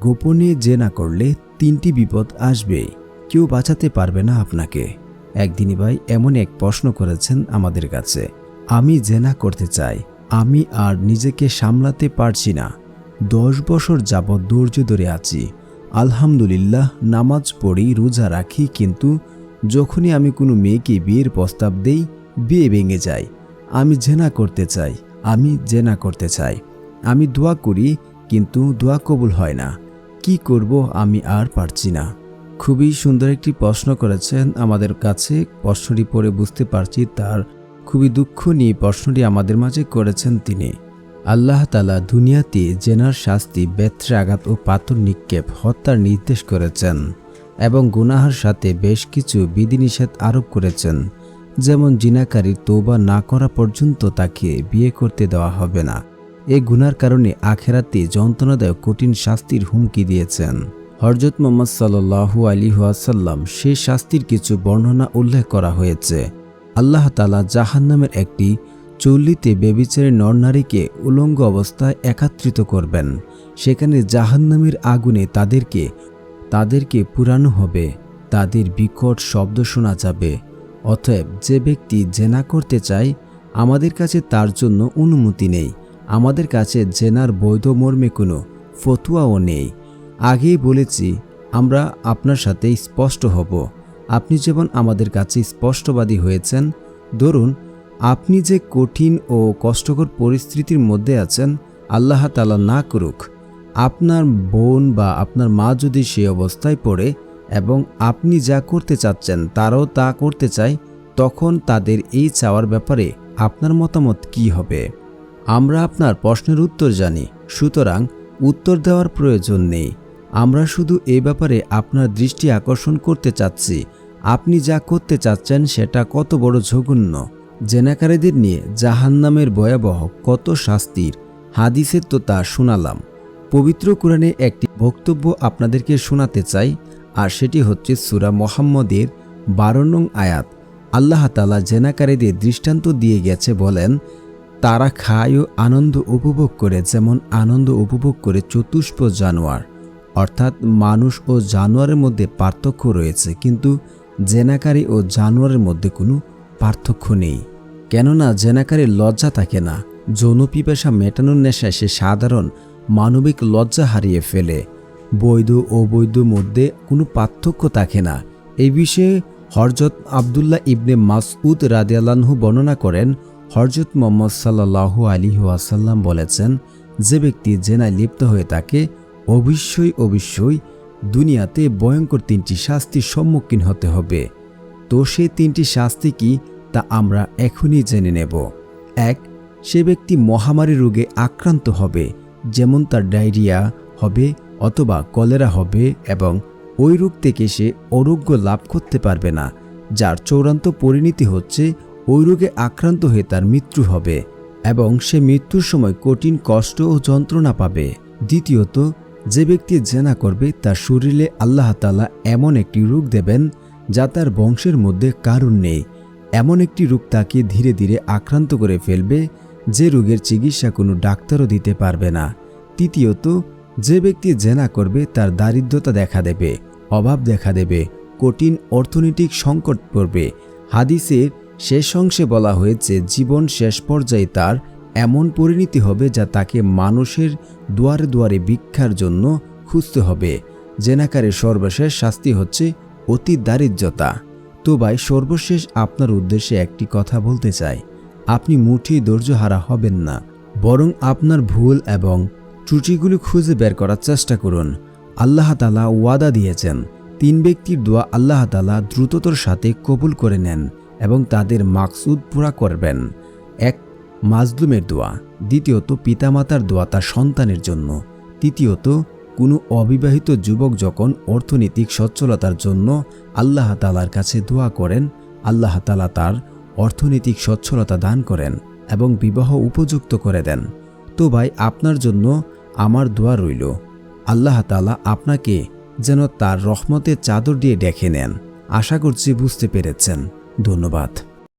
গোপনে জেনা করলে তিনটি বিপদ আসবে। কেউ বাঁচাতে পারবে না আপনাকে। একদিনই ভাই এমন এক প্রশ্ন করেছেন আমাদের কাছে। আমি জেনা করতে চাই। আমি আর নিজেকে সামলাতে পারছি না। দশ বছর যাবৎ ধৈর্য ধরে আছি। আলহামদুলিল্লাহ, নামাজ পড়ি, রোজা রাখি, কিন্তু যখনই আমি কোনো মেয়েকে বিয়ের প্রস্তাব দেই, বিয়ে ভেঙে যায়। আমি জেনা করতে চাই। আমি জেনা করতে চাই। আমি দোয়া করি, কিন্তু দোয়া কবুল হয় না। কি করব আমি আর পারছি না। খুবই সুন্দর একটি প্রশ্ন করেছেন আমাদের কাছে। প্রশ্নটি পড়ে বুঝতে পারছি তার খুবই দুঃখ নিয়ে প্রশ্নটি আমাদের মাঝে করেছেন তিনি। আল্লাহ তালা দুনিয়াতে জেনার শাস্তি, বেত্রে আঘাত ও পাথর নিক্ষেপ, হত্যার নির্দেশ করেছেন এবং গুনাহার সাথে বেশ কিছু বিধিনিষেধ আরোপ করেছেন। যেমন জিনাকারীর তৌবা না করা পর্যন্ত তাকে বিয়ে করতে দেওয়া হবে না। এ গুনার কারণে আখেরাতে যন্ত্রণাদায়ক কঠিন শাস্তির হুমকি দিয়েছেন। হরজত মোহাম্মদ সাল্লু আলী ওয়াসাল্লাম সে শাস্তির কিছু বর্ণনা উল্লেখ করা হয়েছে। আল্লাহ তালা জাহান্নামের একটি চল্লিতে বেবিচারের নরনারীকে উলঙ্গ অবস্থায় একাত্রিত করবেন। সেখানে জাহান্নামের আগুনে তাদেরকে তাদেরকে পুরানো হবে। তাদের বিকট শব্দ শোনা যাবে। অতএব যে ব্যক্তি জেনা করতে চায়, আমাদের কাছে তার জন্য অনুমতি নেই। আমাদের কাছে জেনার বৈধ মর্মে কোনো ফতুয়াও নেই। আগেই বলেছি, আমরা আপনার সাথে স্পষ্ট হব। আপনি যেমন আমাদের কাছে স্পষ্টবাদী হয়েছেন, ধরুন, আপনি যে কঠিন ও কষ্টকর পরিস্থিতির মধ্যে আছেন, আল্লাহ তালা না করুক, আপনার বোন বা আপনার মা যদি সে অবস্থায় পড়ে এবং আপনি যা করতে চাচ্ছেন তারাও তা করতে চায়, তখন তাদের এই চাওয়ার ব্যাপারে আপনার মতামত কি হবে? আমরা আপনার প্রশ্নের উত্তর জানি, সুতরাং উত্তর দেওয়ার প্রয়োজন নেই। আমরা শুধু এ ব্যাপারে আপনার দৃষ্টি আকর্ষণ করতে চাচ্ছি। আপনি যা করতে চাচ্ছেন সেটা কত বড় ঝঘন্য জেনাকারীদের নিয়ে জাহান্নামের ভয়াবহ কত শাস্তির হাদিসের তো তা শোনালাম। পবিত্র কোরআনে একটি বক্তব্য আপনাদেরকে শোনাতে চাই, আর সেটি হচ্ছে সুরা মোহাম্মদের বারো নং আয়াত। আল্লাহ তালা জেনাকারীদের দৃষ্টান্ত দিয়ে গেছে বলেন তারা খায় ও আনন্দ উপভোগ করে, যেমন আনন্দ উপভোগ করে চতুষ্প জানোয়ার। অর্থাৎ মানুষ ও জানোয়ারের মধ্যে পার্থক্য রয়েছে, কিন্তু জেনাকারী ও জানোয়ারের মধ্যে কোনো পার্থক্য নেই। কেননা জেনাকারীর লজ্জা থাকে না, যৌন পিপাসা মেটানোর নেশায় সে সাধারণ মানবিক লজ্জা হারিয়ে ফেলে। বৈধ ও বৈধ মধ্যে কোনো পার্থক্য থাকে না। এই বিষয়ে হরজত আবদুল্লাহ ইবনে মাসউদ রাদিয়াল্লাহু বর্ণনা করেন হরজত মোহাম্মদ সাল্লাহু আলী ওয়াসাল্লাম বলেছেন, যে ব্যক্তি জেনায় লিপ্ত হয়ে থাকে, অবশ্যই অবশ্যই দুনিয়াতে ভয়ঙ্কর তিনটি শাস্তির সম্মুখীন হতে হবে। তো সেই তিনটি শাস্তি কি, তা আমরা এখনই জেনে নেব। এক, সে ব্যক্তি মহামারী রোগে আক্রান্ত হবে, যেমন তার ডায়রিয়া হবে অথবা কলেরা হবে এবং ওই রোগ থেকে সে অরোগ্য লাভ করতে পারবে না, যার চূড়ান্ত পরিণতি হচ্ছে ওই রোগে আক্রান্ত হয়ে তার মৃত্যু হবে এবং সে মৃত্যুর সময় কঠিন কষ্ট ও যন্ত্রণা পাবে। দ্বিতীয়ত, যে ব্যক্তি জেনা করবে, তার শরীরে আল্লাহ তালা এমন একটি রোগ দেবেন যা তার বংশের মধ্যে কারণ নেই। এমন একটি রোগ তাকে ধীরে ধীরে আক্রান্ত করে ফেলবে, যে রোগের চিকিৎসা কোনো ডাক্তারও দিতে পারবে না। তৃতীয়ত, যে ব্যক্তি জেনা করবে, তার দারিদ্রতা দেখা দেবে, অভাব দেখা দেবে, কঠিন অর্থনৈতিক সংকট পড়বে। হাদিসের শেষ অংশে বলা হয়েছে, জীবন শেষ পর্যায়ে তার এমন পরিণতি হবে যা তাকে মানুষের দুয়ারে দুয়ারে ভিক্ষার জন্য খুঁজতে হবে। জেনাকারের সর্বশেষ শাস্তি হচ্ছে অতি দারিদ্রতা। তো ভাই, সর্বশেষ আপনার উদ্দেশ্যে একটি কথা বলতে চাই। আপনি মুঠি ধৈর্যহারা হবেন না। বরং আপনার ভুল এবং ত্রুটিগুলি খুঁজে বের করার চেষ্টা করুন। আল্লাহ তালা ওয়াদা দিয়েছেন, তিন ব্যক্তির দোয়া আল্লাহ তালা দ্রুততর সাথে কবুল করে নেন। এবং তাদের মাকসুদ পুরা করবেন। এক, মাজলুমের দোয়া। দ্বিতীয়ত, পিতামাতার দোয়া তার সন্তানের জন্য। তৃতীয়ত, কোনো অবিবাহিত যুবক যখন অর্থনৈতিক সচ্ছলতার জন্য আল্লাহ তালার কাছে দোয়া করেন, আল্লাহ তালা তার অর্থনৈতিক সচ্ছলতা দান করেন এবং বিবাহ উপযুক্ত করে দেন। তো ভাই, আপনার জন্য আমার দোয়া রইল। আল্লাহ তালা আপনাকে যেন তার রহমতের চাদর দিয়ে ডেকে নেন। আশা করছি বুঝতে পেরেছেন। ধন্যবাদ।